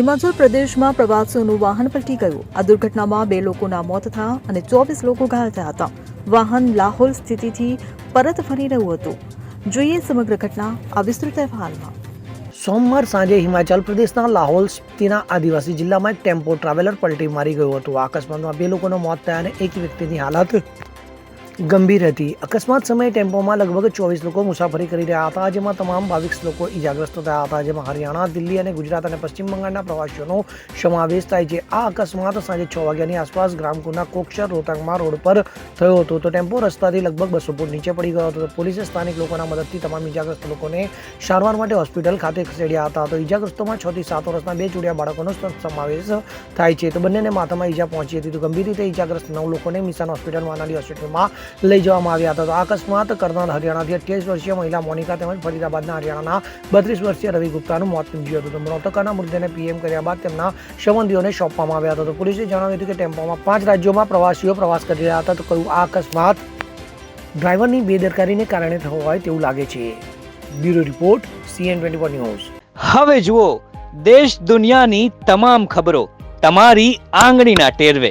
હિમાચલ પ્રદેશમાં પ્રવાસીઓનું વાહન પલટી ગયું. આ દુર્ઘટનામાં બે લોકોના મોત થયા અને ચોવીસ લોકો ઘાયલ થયા હતા. વાહન લાહોલ સ્થિતિથી પરત ફરી રહ્યું હતું. જોઈએ સમગ્ર ઘટના આ વિસ્તૃત અહેવાલમાં. સોમવાર સાંજે હિમાચલ પ્રદેશના લાહોલ સ્થિતિના આદિવાસી જિલ્લામાં એક ટેમ્પો ટ્રાવેલર પલટી મારી ગયું હતું. આ અકસ્માતમાં બે લોકોના મોત થયા અને એક વ્યક્તિની હાલત ગંભીર હતી. અકસ્માત સમયે ટેમ્પોમાં લગભગ ચોવીસ લોકો મુસાફરી કરી રહ્યા હતા, જેમાં તમામ બાવીસ લોકો ઇજાગ્રસ્ત થયા હતા, જેમાં હરિયાણા, દિલ્હી અને ગુજરાત અને પશ્ચિમ બંગાળના પ્રવાસીઓનો સમાવેશ થાય છે. આ અકસ્માત સાંજે છ વાગ્યાની આસપાસ ગ્રામકુના કોક્ષર રોહતાંગમાં રોડ પર થયો હતો. તો ટેમ્પો રસ્તાથી લગભગ બસો ફૂટ નીચે પડી ગયો હતો. પોલીસે સ્થાનિક લોકોના મદદથી તમામ ઇજાગ્રસ્ત લોકોને સારવાર માટે હોસ્પિટલ ખાતે ખસેડ્યા હતા. તો ઇજાગ્રસ્તોમાં છ થી સાત વર્ષના બે જોડિયા બાળકોનો સમાવેશ થાય છે. તો બંનેને માથામાં ઈજા પહોંચી હતી. તો ગંભીર રીતે ઇજાગ્રસ્ત નવ લોકોને મિસાન હોસ્પિટલમાં અનાડી હોસ્પિટલમાં લઈ જવામાં આવ્યા હતા. તો અકસ્માત કરનાર હરિયાણાથી અઠ્યાવીસ વર્ષીય મહિલા મોનિકા તેમજ ફરીદાબાદના હરિયાણાના બત્રીસ વર્ષીય રવિ ગુપ્તાનું મોત નીપજ્યું હતું. તો મૃતકાના મૃતદેહને પીએમ કર્યા બાદ તેમના સંબંધીઓને સોંપવામાં આવ્યા હતા. તો પોલીસે જણાવ્યું હતું કે ટેમ્પોમાં પાંચ રાજ્યોમાં પ્રવાસીઓ પ્રવાસ કરી રહ્યા હતા. તો કહ્યું આ અકસ્માત ડ્રાઈવરની બેદરકારીને કારણે થયો હોય તેવું લાગે છે. Bureau report CN twenty news. હવે જુઓ, દેશ દુનિયાની તમામ ખબરો તમારી આંગળીના ટેરવે.